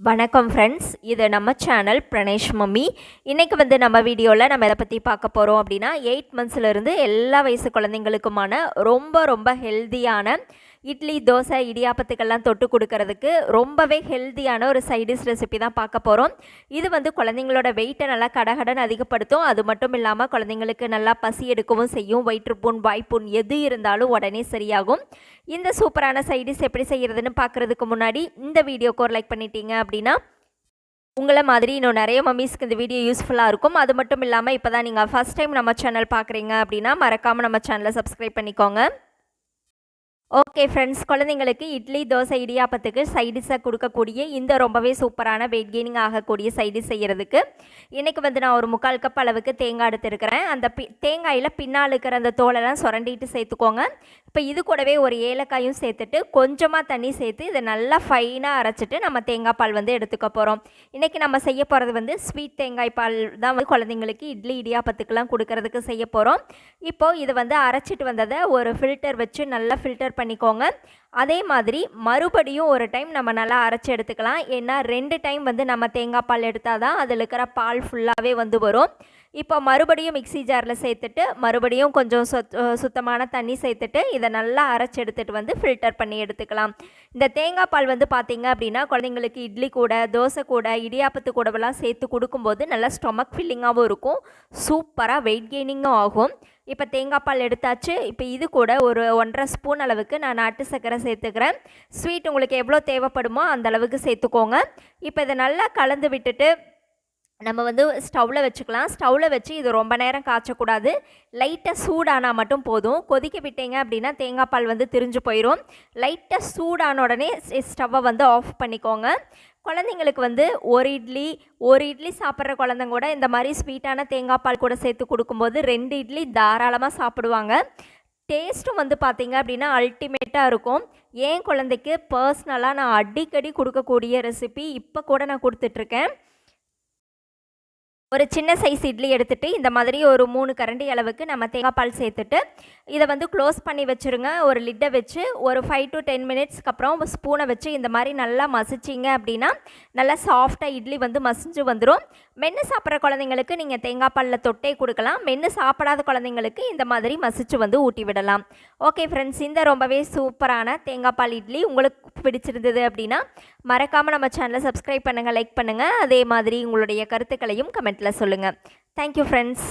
வணக்கம் ஃப்ரெண்ட்ஸ் இது நம்ம சேனல் பிரணேஷ் மம்மி. இன்றைக்கி வந்து நம்ம வீடியோவில் நம்ம எதை பற்றி பார்க்க போகிறோம் அப்படின்னா எயிட் மந்த்ஸ்லேருந்து எல்லா வயசு குழந்தைங்களுக்குமான ரொம்ப ரொம்ப ஹெல்தியான இட்லி தோசை இடியாப்பத்துக்கெல்லாம் தொட்டு கொடுக்கறதுக்கு ரொம்பவே ஹெல்தியான ஒரு சைடிஷ் ரெசிபி தான் பார்க்க போகிறோம் இது வந்து குழந்தைங்களோட வெயிட்டை நல்லா கடகடன் அதிகப்படுத்தும். அது மட்டும் இல்லாமல் குழந்தைங்களுக்கு நல்லா பசி எடுக்கவும் செய்யும். வயிற்றுப்புண் வாய்ப்புண் எது இருந்தாலும் உடனே சரியாகும். இந்த சூப்பரான சைடிஷ் எப்படி செய்கிறதுன்னு பார்க்குறதுக்கு முன்னாடி இந்த வீடியோக்கு ஒரு லைக் பண்ணிட்டீங்க அப்படின்னா உங்களை மாதிரி இன்னும் நிறைய மம்மிஸ்க்கு இந்த வீடியோ யூஸ்ஃபுல்லாக இருக்கும். அது மட்டும் இல்லாமல் இப்போ தான் நீங்கள் ஃபஸ்ட் டைம் நம்ம சேனல் பார்க்குறீங்க அப்படின்னா மறக்காமல் நம்ம சேனலை சப்ஸ்கிரைப் பண்ணிக்கோங்க. ஓகே ஃப்ரெண்ட்ஸ் குழந்தைங்களுக்கு இட்லி தோசை இடியாப்பத்துக்கு சைடிஷாக கொடுக்கக்கூடிய இந்த ரொம்பவே சூப்பரான வெயிட் கெய்னிங் ஆகக்கூடிய சைடிஷ் செய்கிறதுக்கு இன்றைக்கி வந்து நான் ஒரு முக்கால் கப் அளவுக்கு தேங்காய் எடுத்துருக்கிறேன். அந்த பி தேங்காயில் பின்னால் இருக்கிற அந்த தோலெல்லாம் சுரண்டிட்டு சேர்த்துக்கோங்க. இப்போ இது கூடவே ஒரு ஏலக்காயும் சேர்த்துட்டு கொஞ்சமாக தண்ணி சேர்த்து இதை நல்லா ஃபைனாக அரைச்சிட்டு நம்ம தேங்காய் பால் வந்து எடுத்துக்க போகிறோம் இன்றைக்கி நம்ம செய்ய போகிறது வந்து ஸ்வீட் தேங்காய் பால் தான் வந்து குழந்தைங்களுக்கு இட்லி இடியாப்பத்துக்கெல்லாம் கொடுக்கறதுக்கு செய்ய போகிறோம் இப்போது இதை வந்து அரைச்சிட்டு வந்ததை ஒரு ஃபில்டர் வச்சு நல்லா ஃபில்டர் பண்ணிக்கோங்க. அதே மாதிரி மறுபடியும் ஒரு டைம் நம்ம நல்லா அரைச்சி எடுத்துக்கலாம். ஏன்னா ரெண்டு டைம் வந்து நம்ம தேங்காய் பால் எடுத்தால் தான் அதில் இருக்கிற பால் ஃபுல்லாகவே வந்து வரும். இப்போ மறுபடியும் மிக்சி ஜாரில் சேர்த்துட்டு மறுபடியும் கொஞ்சம் சொத் சுத்தமான தண்ணி சேர்த்துட்டு இதை நல்லா அரைச்சி எடுத்துகிட்டு வந்து ஃபில்டர் பண்ணி எடுத்துக்கலாம். இந்த தேங்காய் பால் வந்து பார்த்திங்க அப்படின்னா குழந்தைங்களுக்கு இட்லி கூட தோசை கூட இடியாப்பத்து கூடவெல்லாம் சேர்த்து கொடுக்கும்போது நல்லா ஸ்டொமக் ஃபில்லிங்காகவும் இருக்கும். சூப்பராக வெயிட் கெய்னிங்கும் ஆகும். இப்போ தேங்காய் பால் எடுத்தாச்சு. இப்போ இது கூட ஒரு ஒன்றரை ஸ்பூன் அளவுக்கு நான் நாட்டு சர்க்கரை சேர்த்துக்கிறேன். ஸ்வீட் உங்களுக்கு எவ்வளோ தேவைப்படுமோ அந்த அளவுக்கு சேர்த்துக்கோங்க. இப்போ இதை நல்லா கலந்து விட்டுட்டு நம்ம வந்து ஸ்டவ்வில் வச்சுக்கலாம். ஸ்டவ்வில் வச்சு இது ரொம்ப நேரம் காய்ச்சக்கூடாது. லைட்டாக சூடானால் மட்டும் போதும். கொதிக்க விட்டீங்க அப்படின்னா தேங்காய் பால் வந்து திரிஞ்சு போயிடும் லைட்டாக சூடான உடனே ஸ்டவ்வை வந்து ஆஃப் பண்ணிக்கோங்க. குழந்தைங்களுக்கு வந்து ஒரு இட்லி ஒரு இட்லி சாப்பிட்ற குழந்தைங்க கூட இந்த மாதிரி ஸ்வீட்டான தேங்காய் பால் கூட சேர்த்து கொடுக்கும்போது ரெண்டு இட்லி தாராளமாக சாப்பிடுவாங்க. டேஸ்ட்டும் வந்து பார்த்திங்க அப்படின்னா அல்டிமேட்டாக இருக்கும். ஏன் குழந்தைக்கு பர்ஸ்னலாக நான் அடிக்கடி கொடுக்கக்கூடிய ரெசிபி இப்போ கூட நான் கொடுத்துட்ருக்கேன். ஒரு சின்ன சைஸ் இட்லி எடுத்துகிட்டு இந்த மாதிரி ஒரு மூணு கரண்டி அளவுக்கு நம்ம தேங்காய் பால் சேர்த்துட்டு இதை வந்து க்ளோஸ் பண்ணி வச்சுருங்க. ஒரு லிட்டை வச்சு ஒரு ஃபைவ் டு டென் மினிட்ஸ்க்கு அப்புறம் ஸ்பூனை வச்சு இந்த மாதிரி நல்லா மசிச்சிங்க அப்படின்னா நல்லா சாஃப்டாக இட்லி வந்து மசிஞ்சு வந்துடும் மென்று சாப்பிட்ற குழந்தைங்களுக்கு நீங்கள் தேங்காய் பாலில் தொட்டே கொடுக்கலாம். மென்று சாப்பிடாத குழந்தைங்களுக்கு இந்த மாதிரி மசிச்சு வந்து ஊட்டி விடலாம். ஓகே ஃப்ரெண்ட்ஸ் இந்த ரொம்பவே சூப்பரான தேங்காய் பால் இட்லி உங்களுக்கு பிடிச்சிருந்தது அப்படின்னா மறக்காமல் நம்ம சேனலை சப்ஸ்கிரைப் பண்ணுங்கள் லைக் பண்ணுங்கள் அதே மாதிரி உங்களுடைய கருத்துக்களையும் கமெண்ட்டில் சொல்லுங்கள் தேங்க்யூ ஃப்ரெண்ட்ஸ்